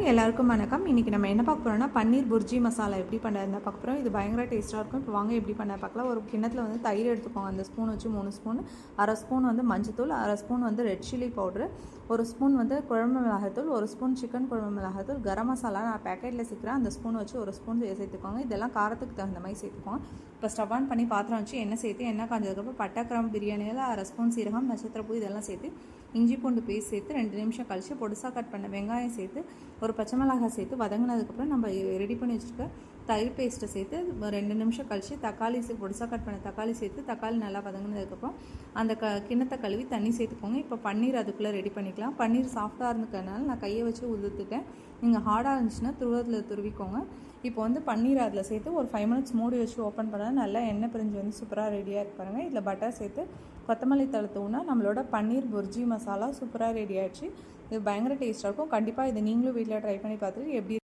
Hi எல்லாருக்கும் வணக்கம். இன்றைக்கி நம்ம என்ன பார்க்க போகிறோம்னா பன்னீர் புர்ஜி மசாலா எப்படி பண்ணுறதுனா பார்க்க போகிறோம் இது பயங்கர டேஸ்ட்டாக இருக்கும். இப்போ வாங்க எப்படி பண்ண பார்க்கலாம். ஒரு கிண்ணத்தில் வந்து தயிர் எடுத்துக்கோங்க. அந்த ஸ்பூன் வச்சு மூணு ஸ்பூன் அரை ஸ்பூன் வந்து மஞ்சத்தூள் அரை ஸ்பூன் வந்து ரெட் சில்லி பவுட்ரு ஒரு ஸ்பூன் வந்து குழம்பு மிளகாத்தூள் ஒரு ஸ்பூன் சிக்கன் குழம்பு மிளகாத்தூள் கரம் மசாலா நான் பேக்கெட்டில் சேர்க்குறேன் அந்த ஸ்பூன் வச்சு ஒரு ஸ்பூன் சேர்த்துக்கோங்க. இதெல்லாம் காரத்துக்கு தகுந்த மாதிரி சேர்த்துக்கோங்க. இப்போ ஸ்டவ் ஆன் பண்ணி பாத்திரம் வச்சு எண்ணெய் சேர்த்து எண்ணெய் காஞ்சதுக்கப்புறம் பட்டை கிராம்பு பிரியாணியில் அரை ஸ்பூன் சீரகம் நட்சத்திரப்பூ இதெல்லாம் சேர்த்து இஞ்சி பூண்டு பேஸ்ட் சேர்த்து ரெண்டு நிமிஷம் கழித்து பொடிசாக கட் பண்ண வெங்காயம் சேர்த்து ஒரு பச்சை மிளகாய் சேர்த்து வதங்கினதுக்கப்புறம் நம்ம ரெடி பண்ணி வச்சுருக்க தயிர் பேஸ்ட்டை சேர்த்து ரெண்டு நிமிஷம் கழித்து தக்காளி சே பொடிசாக கட் பண்ண தக்காளி சேர்த்து தக்காளி நல்லா வதங்கினதுக்கப்புறம் அந்த க கிண்ணத்தை கழுவி தண்ணி சேர்த்துக்கோங்க. இப்போ பன்னீர் அதுக்குள்ளே ரெடி பண்ணிக்கலாம். பன்னீர் சாஃப்டாக இருந்துக்கிறதுனால நான் கையை வச்சு உதுத்துட்டேன். நீங்கள் ஹார்டாக இருந்துச்சுன்னா துருவத்தில் துருவிக்கோங்க. இப்போ வந்து பன்னீர் அதில் சேர்த்து ஒரு ஃபைவ் மினிட்ஸ் மூடி வச்சு ஓப்பன் பண்ணால் நல்லா எண்ணெய் பிரிஞ்சு வந்து சூப்பராக ரெடியாக இருப்பாருங்க இதில் பட்டர் சேர்த்து கொத்தமல்லி தழை நம்மளோட பன்னீர் புர்ஜி மசாலா சூப்பராக ரெடி ஆகிடுச்சு இது பயங்கர டேஸ்ட்டாக இருக்கும். கண்டிப்பாக இதை நீங்களும் வீட்டில் ட்ரை பண்ணி பார்த்துட்டு எப்படி